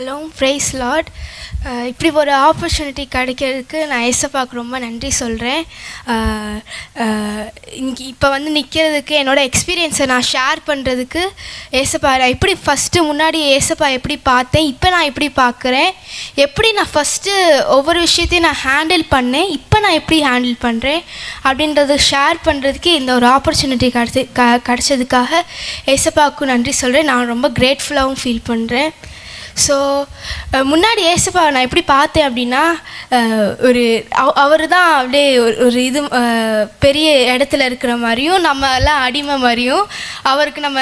Hello fries Lord இப்படி ஒரு opportunity கிடைக்கிறதுக்கு நான் ஏசப்பாக்கு ரொம்ப நன்றி சொல்கிறேன் இங்கே இப்போ வந்து நிற்கிறதுக்கு என்னோடய எக்ஸ்பீரியன்ஸை நான் ஷேர் பண்ணுறதுக்கு ஏசப்பா நான் எப்படி ஃபஸ்ட்டு முன்னாடி ஏசப்பா எப்படி பார்த்தேன் இப்போ நான் எப்படி பார்க்குறேன் எப்படி நான் ஃபஸ்ட்டு ஒவ்வொரு விஷயத்தையும் நான் ஹேண்டில் பண்ணேன் இப்போ நான் எப்படி ஹேண்டில் பண்ணுறேன் அப்படின்றத ஷேர் பண்ணுறதுக்கு இந்த ஒரு ஆப்பர்ச்சுனிட்டி கிடச்சி க கிடச்சதுக்காக ஏசப்பாவுக்கும் நன்றி சொல்கிறேன் நான் ரொம்ப கிரேட்ஃபுல்லாகவும் ஃபீல் பண்ணுறேன் ஸோ முன்னாடி ஏசப்பா நான் எப்படி பார்த்தேன் அப்படின்னா ஒரு அவர் தான் அப்படியே ஒரு ஒரு இது பெரிய இடத்துல இருக்கிற மாதிரியும் நம்ம எல்லாம் அடிமை மாதிரியும் அவருக்கு நம்ம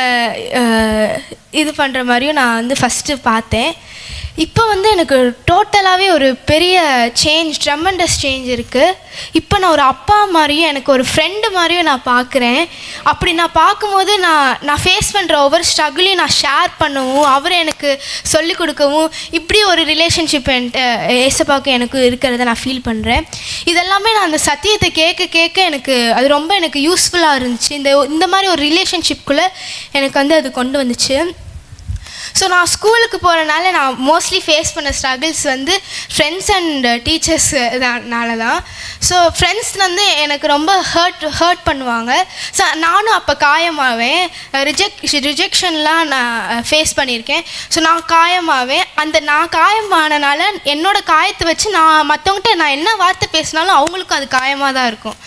இது பண்ணுற மாதிரியும் நான் வந்து ஃபஸ்ட்டு பார்த்தேன். இப்போ வந்து எனக்கு டோட்டலாகவே ஒரு பெரிய சேஞ்ச் ட்ரெமண்டஸ் சேஞ்ச் இருக்குது இப்போ நான் ஒரு அப்பா மாதிரியும் எனக்கு ஒரு ஃப்ரெண்டு மாதிரியும் நான் பார்க்குறேன் அப்படி நான் பார்க்கும்போது நான் நான் ஃபேஸ் பண்ணுற ஒவ்வொரு ஸ்ட்ரகிளையும் நான் ஷேர் பண்ணவும் அவர் எனக்கு சொல்லிக் கொடுக்கவும் இப்படி ஒரு ரிலேஷன்ஷிப் என்கிட்ட ஏசப்பாவுக்கு எனக்கு இருக்கிறத நான் ஃபீல் பண்ணுறேன் இதெல்லாமே நான் அந்த சத்தியத்தை கேட்க கேட்க எனக்கு அது ரொம்ப எனக்கு யூஸ்ஃபுல்லாக இருந்துச்சு. இந்த இந்த மாதிரி ஒரு ரிலேஷன்ஷிப்குள்ளே எனக்கு வந்து அது கொண்டு வந்துச்சு. ஸோ நான் ஸ்கூலுக்கு போகிறனால நான் மோஸ்ட்லி ஃபேஸ் பண்ண ஸ்ட்ரகிள்ஸ் வந்து ஃப்ரெண்ட்ஸ் அண்ட் டீச்சர்ஸ் நால தான். ஸோ ஃப்ரெண்ட்ஸ் வந்து எனக்கு ரொம்ப ஹர்ட் ஹர்ட் பண்ணுவாங்க. ஸோ நானும் அப்போ காயமாவேன். ரிஜெக்ட் ரிஜெக்ஷன்லாம் நான் ஃபேஸ் பண்ணியிருக்கேன். ஸோ நான் காயமாவேன். அந்த நான் காயமானனால என்னோட காயத்தை வச்சு நான் மற்றவங்ககிட்ட நான் என்ன வார்த்தை பேசினாலும் அவங்களுக்கும் அது காயமாக தான் இருக்கும்.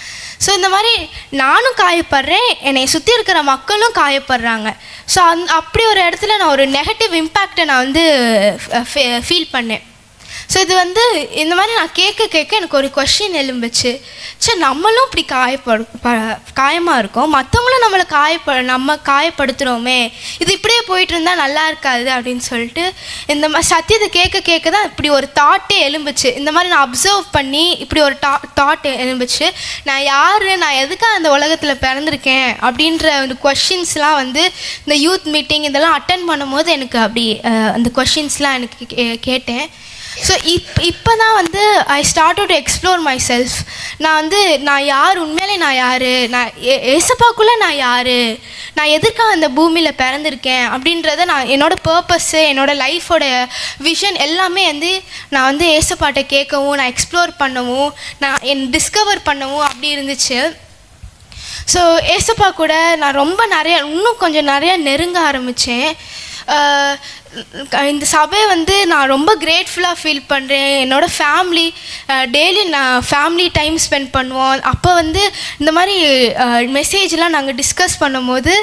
ஸோ இந்த மாதிரி நானும் காயப்படுறேன். என்னை சுற்றி இருக்கிற மக்களும் காயப்படுறாங்க. ஸோ அந் அப்படி ஒரு இடத்துல நான் ஒரு நெகட்டிவ் இம்பேக்டை நான் வந்து ஃபீல் பண்ணேன். ஸோ இது வந்து இந்த மாதிரி நான் கேட்க கேட்க எனக்கு ஒரு கொஷின் எலும்புச்சு சரி நம்மளும் இப்படி காயப்படு ப காயமாக இருக்கோம். மற்றவங்களும் நம்மளை காயப்ப நம்ம காயப்படுத்துகிறோமே இது இப்படியே போயிட்டு இருந்தால் நல்லா இருக்காது அப்படின்னு சொல்லிட்டு இந்த மாதிரி சத்தியத்தை கேட்க கேட்க தான் இப்படி ஒரு தாட்டே எலும்புச்சு இந்த மாதிரி நான் அப்சர்வ் பண்ணி இப்படி ஒரு டா தாட் எலும்புச்சு நான் யார் நான் எதுக்காக அந்த உலகத்தில் பிறந்திருக்கேன் அப்படின்ற அந்த கொஷின்ஸ்லாம் வந்து இந்த யூத் மீட்டிங் இதெல்லாம் அட்டன் பண்ணும்போது எனக்கு அப்படி அந்த கொஷின்ஸ்லாம் எனக்கு கே- கேட்டேன். ஸோ இப் இப்போ தான் வந்து I start to explore myself நான் வந்து நான் யார்? உண்மையிலே நான் யார்? நான் ஏசப்பாக்குள்ளே நான் யார்? நான் எதுக்காக அந்த பூமியில் பிறந்திருக்கேன்? அப்படின்றத நான் என்னோட பர்பஸ்ஸு என்னோட லைஃபோட விஷன் எல்லாமே வந்து நான் வந்து ஏசப்பாட்டை கேட்கவும் நான் எக்ஸ்ப்ளோர் பண்ணவும் நான் என் டிஸ்கவர் பண்ணவும் அப்படி இருந்துச்சு. ஸோ ஏசப்பா கூட நான் ரொம்ப நிறையா இன்னும் கொஞ்சம் நிறையா நெருங்க ஆரம்பித்தேன் இந்த சபை வந்து நான் ரொம்ப கிரேட்ஃபுல்லாக ஃபீல் பண்ணுறேன் என்னோடய ஃபேமிலி டெய்லி நான் ஃபேமிலி டைம் ஸ்பெண்ட் பண்ணுவோம். அப்போ வந்து இந்த மாதிரி மெசேஜ்லாம் நாங்கள் டிஸ்கஸ் பண்ணும்போது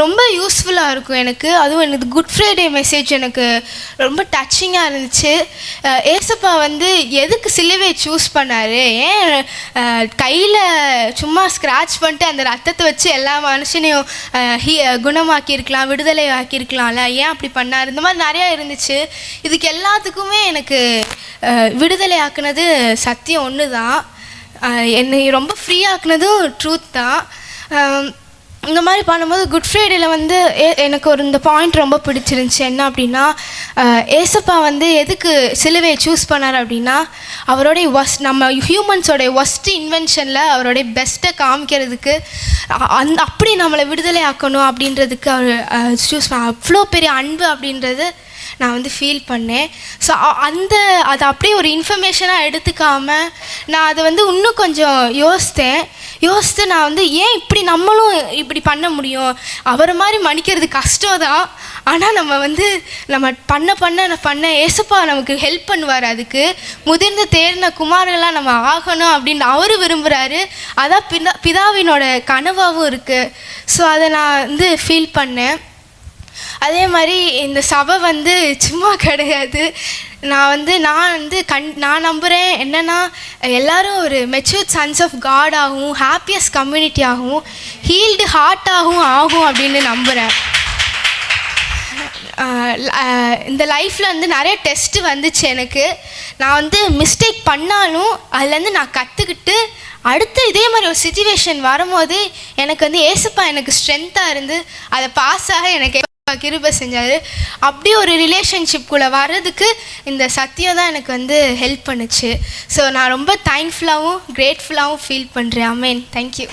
ரொம்ப யூஸ்ஃபுல்லாக இருக்கும் எனக்கு. அதுவும் எனக்கு குட் ஃப்ரைடே மெசேஜ் எனக்கு ரொம்ப டச்சிங்காக இருந்துச்சு. ஏசப்பா வந்து எதுக்கு சிலுவை சூஸ் பண்ணார்? ஏன் கையில் சும்மா ஸ்க்ராட்ச் பண்ணிட்டு அந்த ரத்தத்தை வச்சு எல்லா மனுஷனையும் ஹீ குணமாக்கியிருக்கலாம் விடுதலை ஆக்கியிருக்கலாம்ல ஏன் அப்படி பண்ணார்? இந்த மாதிரி நிறையா இருந்துச்சு. இதுக்கு எல்லாத்துக்குமே எனக்கு விடுதலை ஆக்குனது சத்தியம் ஒன்று தான் என்னை ரொம்ப ஃப்ரீ ஆக்குனதும் ட்ரூத் தான். இந்த மாதிரி பண்ணும்போது குட் ஃப்ரைடேல வந்து எனக்கு ஒரு இந்த பாயிண்ட் ரொம்ப பிடிச்சிருந்துச்சு. என்ன அப்படின்னா ஏசப்பா வந்து எதுக்கு சிலுவையை சூஸ் பண்ணார் அப்படின்னா அவருடைய ஒஸ் நம்ம ஹியூமன்ஸோடைய ஒஸ்ட் இன்வென்ஷனில் அவருடைய பெஸ்ட்டை காமிக்கிறதுக்கு அந் அந்த அப்படி நம்மளை விடுதலை ஆக்கணும் அப்படின்றதுக்கு அவர் சூஸ் பண்ண அவ்வளோ பெரிய அன்பு அப்படின்றது நான் வந்து ஃபீல் பண்ணேன். ஸோ அந்த அதை அப்படியே ஒரு இன்ஃபர்மேஷனாக எடுத்துக்காமல் நான் அதை வந்து இன்னும் கொஞ்சம் யோசித்தேன். யோசித்து நான் வந்து ஏன் இப்படி நம்மளும் இப்படி பண்ண முடியும்? அவரை மாதிரி மன்னிக்கிறது கஷ்டம் தான். ஆனால் நம்ம வந்து நம்ம பண்ண பண்ண பண்ண ஏசப்பா நமக்கு ஹெல்ப் பண்ணுவார் அதுக்கு. முதிர்ந்த தேர்ந்த குமாரெல்லாம் நம்ம ஆகணும் அப்படின்னு அவரு விரும்புகிறாரு அதான் பிதா பிதாவினோட கனவாகவும் இருக்குது ஸோ அதை நான் வந்து ஃபீல் பண்ணேன். அதே மாதிரி இந்த சபை வந்து சும்மா கிடையாது. நான் வந்து நான் வந்து கண் நான் நம்புகிறேன் என்னென்னா எல்லோரும் ஒரு மெச்சூர்ட் சன்ஸ் ஆஃப் காட் ஆகும் ஹாப்பியஸ்ட் கம்யூனிட்டி ஆகும் ஹீல்டு ஹார்ட்டாகவும் ஆகும் அப்படின்னு நம்புகிறேன் இந்த லைஃப்பில் வந்து நிறைய டெஸ்ட்டு வந்துச்சு எனக்கு. நான் வந்து மிஸ்டேக் பண்ணாலும் அதுலேருந்து நான் கற்றுக்கிட்டு அடுத்து இதே மாதிரி ஒரு சுச்சுவேஷன் வரும்போது எனக்கு வந்து ஏசப்பா எனக்கு ஸ்ட்ரென்த்தாக இருந்து அதை பாஸ் ஆக எனக்கு கிருபை செஞ்சார். அப்படி ஒரு ரிலேஷன்ஷிப்குள்ளே வர்றதுக்கு இந்த சத்தியம் தான் எனக்கு வந்து ஹெல்ப் பண்ணுச்சு. ஸோ நான் ரொம்ப தேங்க்ஃபுல்லாகவும் கிரேட்ஃபுல்லாகவும் ஃபீல் பண்ணுறேன் அமேன் தேங்க்யூ